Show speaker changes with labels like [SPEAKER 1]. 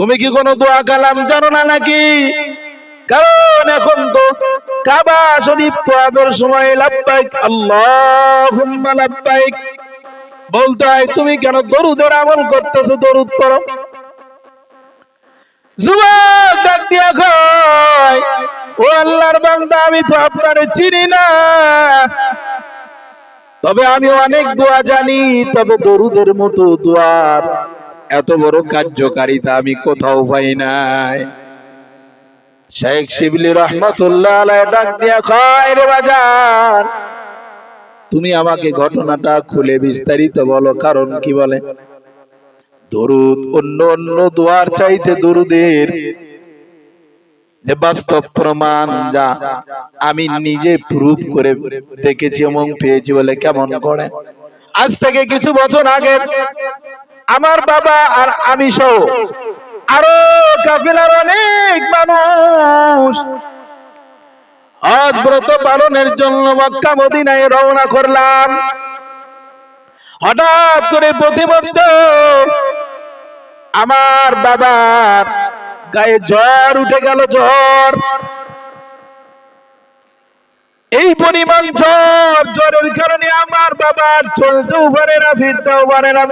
[SPEAKER 1] তুমি কি কোনো দোয়া কালাম জানো না নাকি? কারণ এখন তো কাবা শরীফ তোয়াবের সময় লাব্বাইক আল্লাহুম্মা লাব্বাইক বলতে হয়, তুমি কেন দরুদের আমল করতেছো? দরুদ পড়ো। যুবক ডাক দিয়া কয়, ও আল্লাহর বান্দা, আমি তো আপনারে চিনি না। তবে আমি অনেক দোয়া জানি, তবে দরুদের মতো দোয়ার এত বড় কার্যকারিতা আমি কোথাও পাই নাই। শেখ শিবলি রহমতুল্লাহ ডাক দিয়া কয়, রে বাজার, তুমি আমাকে ঘটনাটা খুলে বিস্তারিত বলো, কারণ কি বলে? দরুদ, অন্য অন্য দোয়ার চাইতে দরুদের যে বাস্তব প্রমাণ যা আমি নিজে প্রুফ করে দেখেছি এবং পেয়েছি বলে কেমন করে? আজ থেকে কিছু বছর আগে আমার বাবা আর আমি সহ আরও কাফেলার অনেক মানুষ। আজ ব্রত পালনের জন্য মক্কা মদিনায় রওনা করলাম। হঠাৎ করে প্রতিবদ্ধ আমার বাবার গায়ে জ্বর উঠে গেল জ্বর। এই পরিমাণ জ্বর, জ্বরের কারণে আমার বাবার চলতেও পারে না, ফিরতেও পারে না।